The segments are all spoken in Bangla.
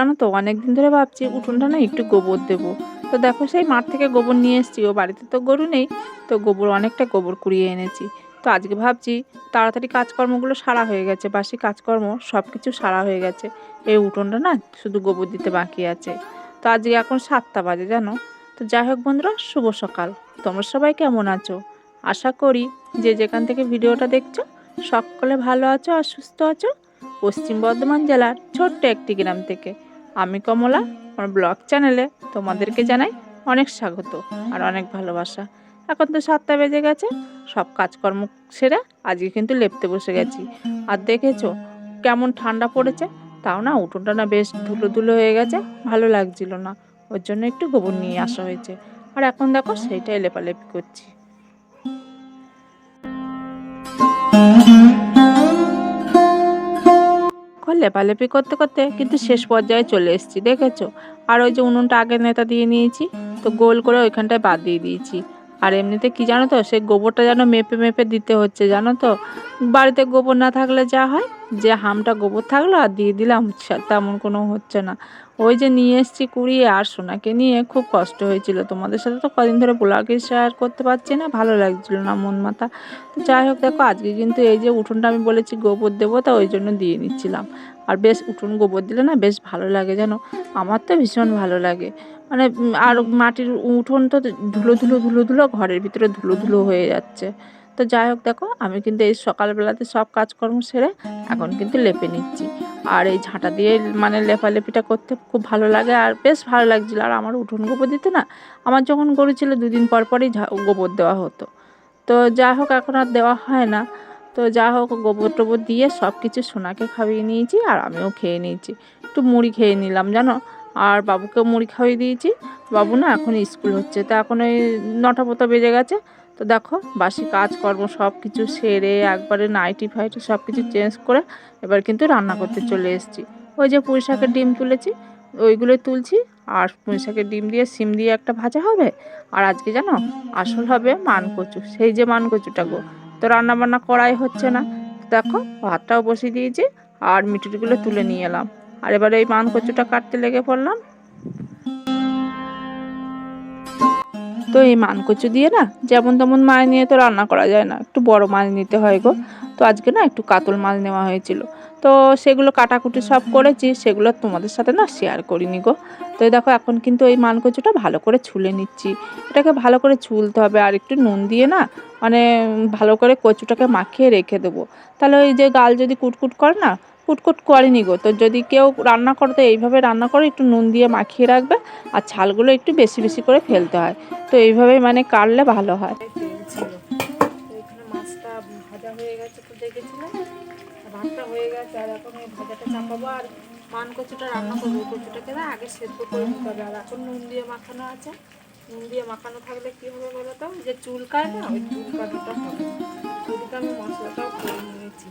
জানো তো, অনেকদিন ধরে ভাবছি উঠোনটা না একটু গোবর দেবো। তো দেখো সেই মাঠ থেকে গোবর নিয়ে এসেছি, ও বাড়িতে তো গরু নেই, তো গোবর অনেকটা গোবর কুড়িয়ে এনেছি। তো আজকে ভাবছি তাড়াতাড়ি কাজকর্মগুলো সারা হয়ে গেছে, বাসি কাজকর্ম সব কিছু সারা হয়ে গেছে। এই উঠোনটা না শুধু গোবর দিতে বাকি আছে। তো আজকে এখন সাতটা বাজে, জানো? তো যাই হোক বন্ধুরা, শুভ সকাল। তোমরা সবাই কেমন আছো? আশা করি যে যেখান থেকে ভিডিওটা দেখছ, সকলে ভালো আছো আর সুস্থ আছো। পশ্চিম বর্ধমান জেলার ছোট্ট একটি গ্রাম থেকে। আমি কমলা, আমার ব্লগ চ্যানেলে তোমাদেরকে জানাই অনেক স্বাগত আর অনেক ভালোবাসা। এখন তো সাতটা বেজে গেছে, সব কাজকর্ম সেরে আজকে কিন্তু লেপতে বসে গেছি। আর দেখেছ কেমন ঠান্ডা পড়েছে? তাও না উঠোনটা না বেশ ধুলো ধুলো হয়ে গেছে, ভালো লাগছিল না। ওর জন্য একটু গোবর নিয়ে আসা হয়েছে। আর এখন দেখো সেইটাই লেপালেপি করছি। লেপালেপি করতে করতে কিন্তু শেষ পর্যায়ে চলে এসেছি, দেখেছ? আর ওই যে উনুনটা আগে নেতা দিয়ে নিয়েছি, তো গোল করে ওইখানটায় বাদ দিয়ে দিয়েছি। আর এমনিতে কি জানো তো, সেই গোবরটা যেন মেপে মেপে দিতে হচ্ছে, জানো তো? বাড়িতে গোবর না থাকলে যা হয়, যে হামটা গোবর থাকল আর দিয়ে দিলাম তেমন কোনো হচ্ছে না। ওই যে নিয়ে এসেছি কুড়িয়ে, আর সোনাকে নিয়ে খুব কষ্ট হয়েছিল। তোমাদের সাথে তো কদিন ধরে ব্লগে শেয়ার করতে পারছি না, ভালো লাগছিল না মন মাথা। তো যাই হোক, দেখো, আজকে কিন্তু এই যে উঠোনটা আমি বলেছি গোবর দেবো, তা ওই জন্য দিয়ে নিচ্ছিলাম। আর বেশ, উঠোন গোবর দিলে না বেশ ভালো লাগে জানো? আমার তো ভীষণ ভালো লাগে। মানে আর মাটির উঠোন তো ধুলো ধুলো ধুলো ধুলো, ঘরের ভিতরে ধুলো ধুলো হয়ে যাচ্ছে। তো যাই হোক দেখো, আমি কিন্তু এই সকালবেলাতে সব কাজকর্ম সেরে এখন কিন্তু লেপে নিচ্ছি। আর এই ঝাঁটা দিয়ে মানে লেপালেপিটা করতে খুব ভালো লাগে আর বেশ ভালো লাগছিল। আর আমার উঠোন গোবর দিতে না, আমার যখন গরু ছিল দুদিন পর পরই গোবর দেওয়া হতো। তো যা হোক, এখন আর দেওয়া হয় না। তো যা হোক, গোবর টোবর দিয়ে সব কিছু সোনাকে খাইয়ে নিয়েছি আর আমিও খেয়ে নিয়েছি। একটু মুড়ি খেয়ে নিলাম, জানো? আর বাবুকে মুড়ি খাইয়ে দিয়েছি। বাবু না এখন স্কুল হচ্ছে, তো এখন ওই নটা পতা বেজে গেছে। তো দেখো, বাসি কাজকর্ম সব কিছু সেরে, একবারে নাইটি ফাইটি সব কিছু চেঞ্জ করে এবার কিন্তু রান্না করতে চলে এসেছি। ওই যে পুঁই শাকের ডিম তুলেছি ওইগুলোই তুলছি, আর পুঁই শাকের ডিম দিয়ে সিম দিয়ে একটা ভাজা হবে। আর আজকে জানো, আসল হবে মান কচু সেই যে মান কচুটা গো। তো রান্না বান্না করাই হচ্ছে না। দেখো, ভাতটাও বসিয়ে দিয়েছি, আর মিটুরিগুলো তুলে নিয়ে এলাম। আর এবার এই মান কচুটা কাটতে লেগে পড়লাম। তো এই মান কচু দিয়ে না যেমন তেমন মাছ নিয়ে তো রান্না করা যায় না, একটু বড় মাছ নিতে হয় গো। তো আজকে না একটু কাতল মাছ নেওয়া হয়েছিল। তো সেগুলো কাটাকুটি সব করেছি, সেগুলো তোমাদের সাথে না শেয়ার করিনি গো। তো দেখো এখন কিন্তু এই মান কচুটা ভালো করে ছুলে নিচ্ছি। এটাকে ভালো করে ছুলতে হবে আর একটু নুন দিয়ে না মানে ভালো করে কচুটাকে মাখিয়ে রেখে দেবো। তাহলে ওই যে গাল যদি কুটকুট করে না কুটকুট করেনি গো তো যদি কেউ রান্না করে তো এইভাবে রান্না করে একটু নুন দিয়ে মাখিয়ে রাখবে আর ছালগুলো একটু বেশি বেশি করে ফেলতে হয় তো এইভাবে মানে কাটলে ভালো হয় মাছটা ভাজা হয়ে গেছে দেখেছিলাম হয়ে গেছে মান কচুটা রান্না এখন নুন দিয়ে মাখানো আছে নুন দিয়ে মাখানো থাকলে কি হবে বলো তো যে চুলকায় আমি মশলাটাও করে নিয়েছি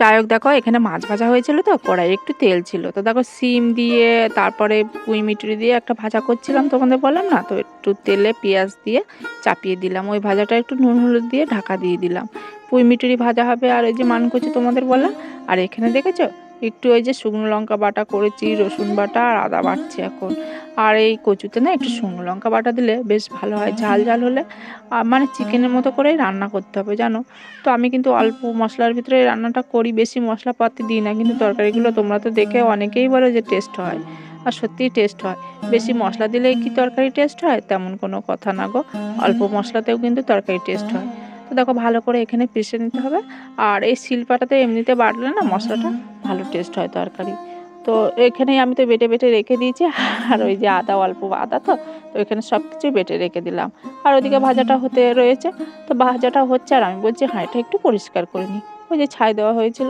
যাই হোক দেখো, এখানে মাছ ভাজা হয়েছিল তো কড়াই একটু তেল ছিল। তো দেখো, সিম দিয়ে, তারপরে পুঁই মিটুরি দিয়ে একটা ভাজা করছিলাম তোমাদের বললাম না? তো একটু তেলে পেঁয়াজ দিয়ে চাপিয়ে দিলাম। ওই ভাজাটা একটু নুন হলুদ দিয়ে ঢাকা দিয়ে দিলাম। পুঁই মিটুরি ভাজা হবে আর ওই যে মান করছে তোমাদের বললাম। আর এখানে দেখেছ একটু ওই যে শুকনো লঙ্কা বাটা করেছি, রসুন বাটা আর আদা বাটছি এখন। আর এই কচুতে না একটু শুকনো লঙ্কা বাটা দিলে বেশ ভালো হয়। ঝাল ঝাল হলে মানে চিকেনের মতো করেই রান্না করতে হবে, জানো? তো আমি কিন্তু অল্প মশলার ভিতরে রান্নাটা করি, বেশি মশলাপাতি দিই না, কিন্তু তরকারিগুলো তোমরা তো দেখে অনেকেই বলো যে টেস্ট হয়। আর সত্যিই টেস্ট হয়। বেশি মশলা দিলে কি তরকারি টেস্ট হয়? তেমন কোনো কথা না গো। অল্প মশলাতেও কিন্তু তরকারি টেস্ট হয়। তো দেখো ভালো করে এখানে পিষে নিতে হবে। আর এই শিলপাটাতে এমনিতে বাটলে না মশলাটা ভালো টেস্ট হয় তরকারি। তো এখানেই আমি তো বেটে বেটে রেখে দিয়েছি। আর ওই যে আদা, অল্প আদা তো তো এখানে সব কিছুই বেটে রেখে দিলাম। আর ওদিকে ভাজাটা হতে রয়েছে। তো ভাজাটা হচ্ছে আর আমি বলছি হাঁড়িটা একটু পরিষ্কার করে নিই। ওই যে ছাই দেওয়া হয়েছিল।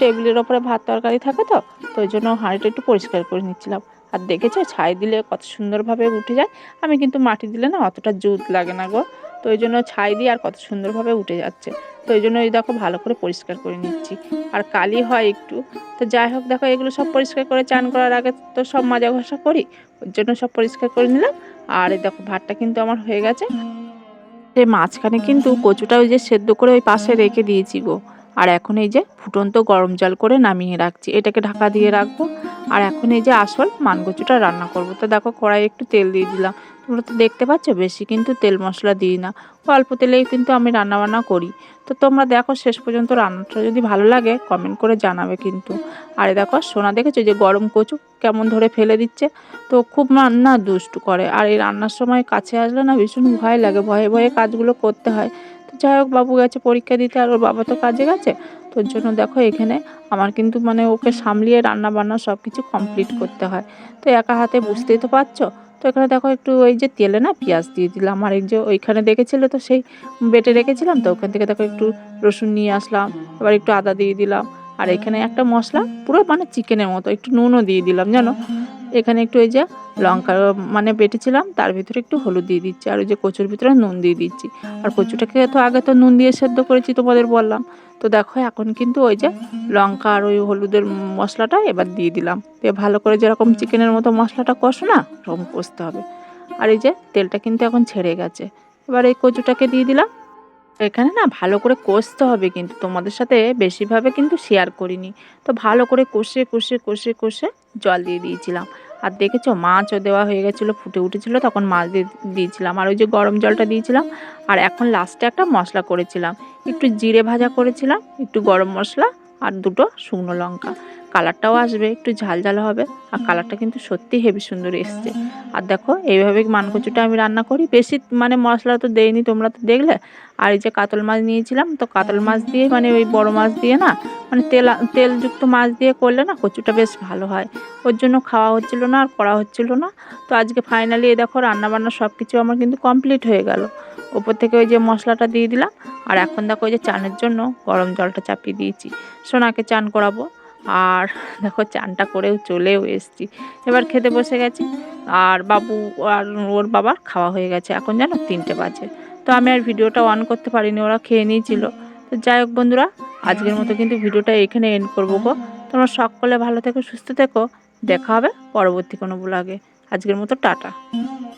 টেবিলের ওপরে ভাত তরকারি থাকে তো তো ওই জন্য হাঁড়িটা একটু পরিষ্কার করে নিচ্ছিলাম। আর দেখেছ ছাই দিলে কত সুন্দরভাবে উঠে যায়। আমি কিন্তু মাটি দিলে না অতটা জুত লাগে না গো। তো ওই জন্য ছাই দিয়ে আর কত সুন্দরভাবে উঠে যাচ্ছে। তো ওই জন্য ওই দেখো ভালো করে পরিষ্কার করে নিচ্ছি। আর কালি হয় একটু। তো যাই হোক দেখো, এগুলো সব পরিষ্কার করে চান করার আগে তো সব মাজা ঘষা করি। ওর জন্য সব পরিষ্কার করে নিলাম। আর এই দেখো, ভাতটা কিন্তু আমার হয়ে গেছে। মাঝখানে কিন্তু কচুটা ওই যে সেদ্ধ করে ওই পাশে রেখে দিয়েছি গো। আর এখন এই যে ফুটন্ত গরম জল করে নামিয়ে রাখছি। এটাকে ঢাকা দিয়ে রাখব। আর এখন এই যে আসল মানকচুটা রান্না করব। তো দেখো কড়াই একটু তেল দিয়ে দিলাম। তোমরা তো দেখতে পাচ্ছ বেশি কিন্তু তেল মশলা দিই না। অল্প তেলেই কিন্তু আমি রান্না বান্না করি। তো তোমরা দেখো শেষ পর্যন্ত রান্নাটা যদি ভালো লাগে কমেন্ট করে জানাবে কিন্তু। আরে দেখো সোনা দেখেছ যে গরম কচু কেমন ধরে ফেলে দিচ্ছে? তো খুব রান্না দুষ্টু করে। আর এই রান্নার সময় কাছে আসলে না ভীষণ ভয় লাগে। ভয়ে ভয়ে কাজগুলো করতে হয়। যাই হোক, বাবু গেছে পরীক্ষা দিতে আর ওর বাবা তো কাজে গেছে। তোর জন্য দেখো এখানে আমার কিন্তু মানে ওকে সামলিয়ে রান্না বান্না সব কিছু কমপ্লিট করতে হয়। তো একা হাতে বুঝতেই তো পারছ? তো এখানে দেখো একটু ওই যে তেলে না পেঁয়াজ দিয়ে দিলাম। আর এই যে ওইখানে দেখেছিল তো সেই বেটে রেখেছিলাম তো, ওখান থেকে দেখো একটু রসুন নিয়ে আসলাম এবার একটু আদা দিয়ে দিলাম। আর এখানে একটা মশলা পুরো মানে চিকেনের মতো, একটু নুনও দিয়ে দিলাম, জানো? এখানে একটু ওই যে লঙ্কা মানে বেটেছিলাম, তার ভিতরে একটু হলুদ দিয়ে দিচ্ছি, আর ওই যে কচুর ভিতরে নুন দিয়ে দিচ্ছি। আর কচুটাকে তো আগে তো নুন দিয়ে সেদ্ধ করেছি তোমাদের বললাম। তো দেখো, এখন কিন্তু ওই যে লঙ্কা আর ওই হলুদের মশলাটা এবার দিয়ে দিলাম। দিয়ে ভালো করে যেরকম চিকেনের মতো মশলাটা কষো না, ওরকম কষতে হবে। আর এই যে তেলটা কিন্তু এখন ছেড়ে গেছে। এবার এই কচুটাকে দিয়ে দিলাম। এখানে না ভালো করে কষতে হবে কিন্তু। তোমাদের সাথে বেশিভাবে কিন্তু শেয়ার করিনি। তো ভালো করে কষে কষে কষে কষে জল দিয়ে দিয়েছিলাম। আর দেখেছ মাছও দেওয়া হয়ে গেছিল, ফুটে উঠেছিলো, তখন মাছ দিয়ে দিয়েছিলাম। আর ওই যে গরম জলটা দিয়েছিলাম, আর এখন লাস্টে একটা মশলা করেছিলাম। একটু জিরে ভাজা করেছিলাম, একটু গরম মশলা আর দুটো শুকনো লঙ্কা। কালারটাও আসবে, একটু ঝাল ঝাল হবে। আর কালারটা কিন্তু সত্যি হেভি সুন্দর এসছে। আর দেখো, এইভাবে মানকচুটা আমি রান্না করি। বেশি মানে মশলা তো দেইনি তোমরা তো দেখলে। আর এই যে কাতল মাছ নিয়েছিলাম, তো কাতল মাছ দিয়ে মানে ওই বড় মাছ দিয়ে না মানে তেল, তেলযুক্ত মাছ দিয়ে করলে না কচুটা বেশ ভালো হয়। ওর জন্য খাওয়া হচ্ছিল না আর করা হচ্ছিল না। তো আজকে ফাইনালি দেখো, রান্নাবান্না সব কিছু আমার কিন্তু কমপ্লিট হয়ে গেল। ওপর থেকে ওই যে মশলাটা দিয়ে দিলাম আর এখন দেখো যে চানের জন্য গরম জলটা চাপিয়ে দিয়েছি। সোনাকে চান করাবো। আর দেখো চানটা করেও চলেও এসছি। এবার খেতে বসে গেছি। আর বাবু আর ওর বাবার খাওয়া হয়ে গেছে এখন জানো তিনটে বাজে। তো আমি আর ভিডিওটা অন করতে পারিনি, ওরা খেয়ে নিয়েছিল। তো যাই হোক বন্ধুরা, আজকের মতো কিন্তু ভিডিওটা এখানে এন্ড করব গো। তোমরা সকলে ভালো থেকো, সুস্থ থেকো। দেখা হবে পরবর্তী কোনো ব্লগে আজকের মতো টাটা।